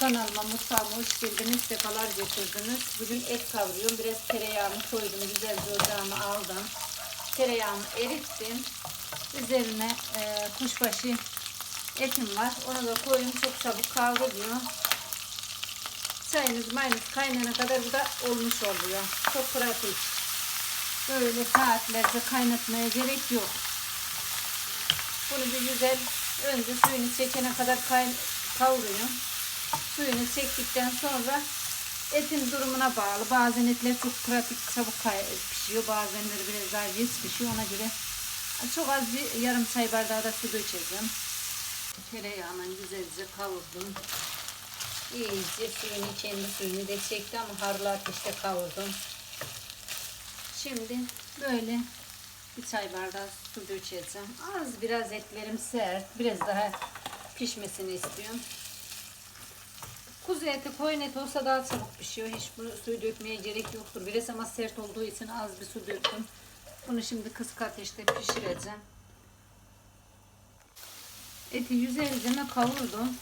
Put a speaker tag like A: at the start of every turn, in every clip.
A: Kanalıma mutfağıma hoş geldiniz. Sefalar getirdiniz. Bugün et kavuruyorum. Biraz tereyağını koydum. Güzelce ocağıma aldım. Tereyağımı erittim. Üzerine e, kuşbaşı etim var. Onu da koyayım. Çok çabuk kavruluyor. Çayınız mayınız kaynana kadar bu da olmuş oluyor. Çok pratik. Böyle saatlerce kaynatmaya gerek yok. Bunu bir güzel önce suyunu çekene kadar kay- kavuruyorum. Suyunu çektikten sonra etin durumuna bağlı. Bazen etler çok pratik çabuk pişiyor. Bazenleri biraz daha geç pişiyor. Ona göre çok az bir yarım çay bardağı da su dökeceğim. Tereyağını güzelce kavurdum. İyice suyunu kendi suyunu da çekti ama harlı ateşte kavurdum. Şimdi böyle bir çay bardağı su dökeceğim. Az biraz etlerim sert. Biraz daha pişmesini istiyorum. Kuzu eti, koyun eti olsa daha çabuk pişiyor. Hiç bunu suyu dökmeye gerek yoktur. Biraz ama sert olduğu için az bir su döktüm. Bunu şimdi kısık ateşte pişireceğim. Eti güzelce kavurdum.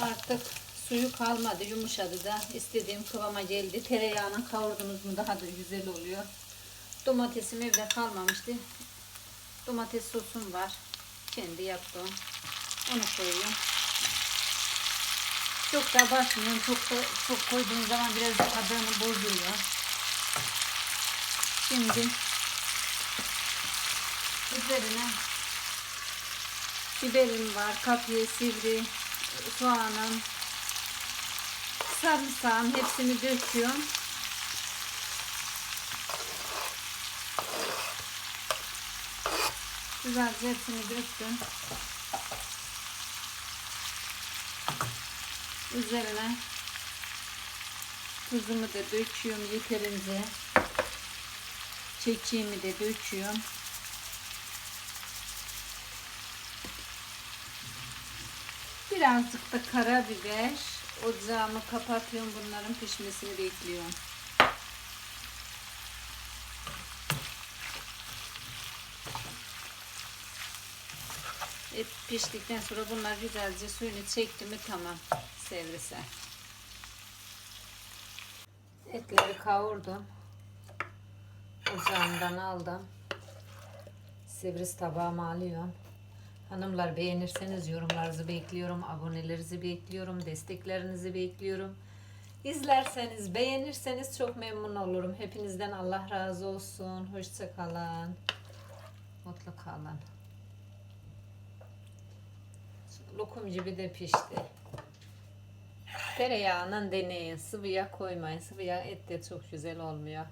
A: Artık suyu kalmadı, yumuşadı da istediğim kıvama geldi. Tereyağını kavurdunuz mu daha da güzel oluyor. Domatesim evde kalmamıştı. Domates sosum var. Kendi yaptım. Onu koyuyorum. Çok da basmıyorum. Çok da çok koyduğum zaman biraz tadını bozuyor. Şimdi üzerine biberim var, kapya, sivri, soğanım, sarımsağım hepsini döküyorum. Güzelce hepsini döktüm. Üzerine tuzumu da döküyorum yeterince. Çekiğimi de döküyorum. Birazcık da karabiber. Ocağımı kapatıyorum. Bunların pişmesini bekliyorum. Piştikten sonra bunlar güzelce suyunu çekti mi tamam servise. Etleri kavurdum. Ocağımdan aldım. Sivris tabağıma alıyorum. Hanımlar beğenirseniz yorumlarınızı bekliyorum. Abonelerinizi bekliyorum. Desteklerinizi bekliyorum. İzlerseniz, beğenirseniz çok memnun olurum. Hepinizden Allah razı olsun. Hoşça kalın. Mutlu kalın. Lokum gibi de pişti. Tereyağının deneyin. Sıvı yağ koymayın. Sıvı yağ et de çok güzel olmuyor.